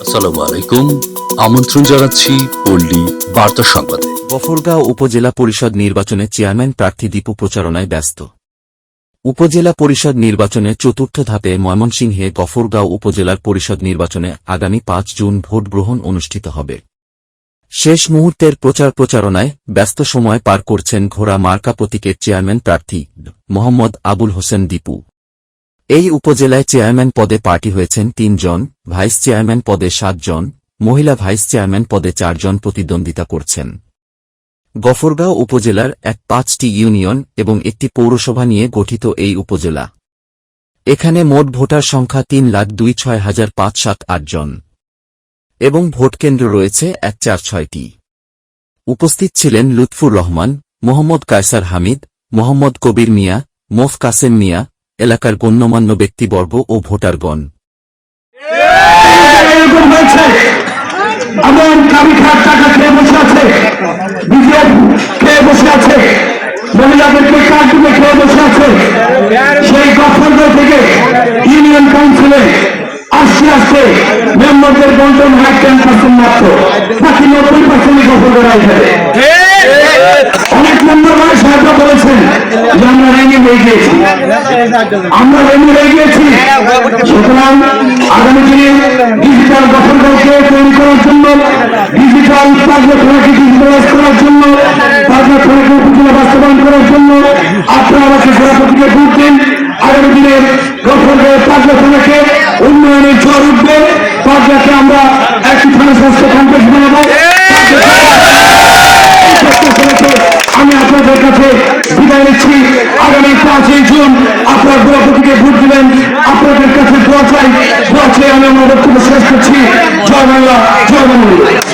আসসালামু আলাইকুম। আমন্ত্রণ জানাচ্ছি পল্লী বার্তা সংবাদে। গফরগাঁও উপজেলা পরিষদ নির্বাচনে চেয়ারম্যান প্রার্থী দীপু প্রচারণায় ব্যস্ত। উপজেলা পরিষদ নির্বাচনের চতুর্থ ধাপে ময়মনসিংহে গফরগাঁও উপজেলার পরিষদ নির্বাচনে আগামী পাঁচ জুন ভোট গ্রহণ অনুষ্ঠিত হবে। শেষ মুহূর্তের প্রচার প্রচারণায় ব্যস্ত সময় পার করছেন ঘোড়া মার্কা প্রতীকের চেয়ারম্যান প্রার্থী মোহাম্মদ আবুল হোসেন দীপু। এই উপজেলায় চেয়ারম্যান পদে পার্টি হয়েছেন তিনজন, ভাইস চেয়ারম্যান পদে সাতজন, মহিলা ভাইস চেয়ারম্যান পদে চারজন প্রতিদ্বন্দ্বিতা করছেন। গফরগাঁও উপজেলার এক পাঁচটি ইউনিয়ন এবং একটি পৌরসভা নিয়ে গঠিত এই উপজেলা। এখানে মোট ভোটার সংখ্যা তিন লাখ দুই ছয় হাজার পাঁচ সাত আটজন এবং ভোটকেন্দ্র রয়েছে এক চার ছয়টি। উপস্থিত ছিলেন লুৎফুর রহমান, মোহাম্মদ কায়সার হামিদ, মোহাম্মদ কবির মিয়া, মোফ কাসেম মিয়া এলাকার গণ্যমান্য ব্যক্তিবর্গ ও ভোটারগণ। বসে আছে সেই থেকে ইউনিয়ন কাউন্সিলে আস্তে আস্তে মেম্বারদের বন্টন হয় টেন পার্সেন্ট মাত্র। বাকি নব্বই পার্সেন্ট ডিজিটাল গঠনকে তৈরি করার জন্য ডিজিটাল করার জন্য কার্যক্রমকে উপজেলা বাস্তবায়ন করার জন্য আপনারা আমাকে সভাপতিকে ভোট উন্নয়নের ঝড় উঠবে আমরা একটি কমপ্লেক্স বানাবো আমি আপনাদের কাছে বিদায় নিচ্ছি। আগামী পাঁচই জুন আপনার সভাপতিকে ভোট দিবেন। আপনাদের কাছে দোয়া চাই। দোয়া চাই আমি আমার বক্তব্য শেষ করছি। জয় বাংলা জয় বাংলা।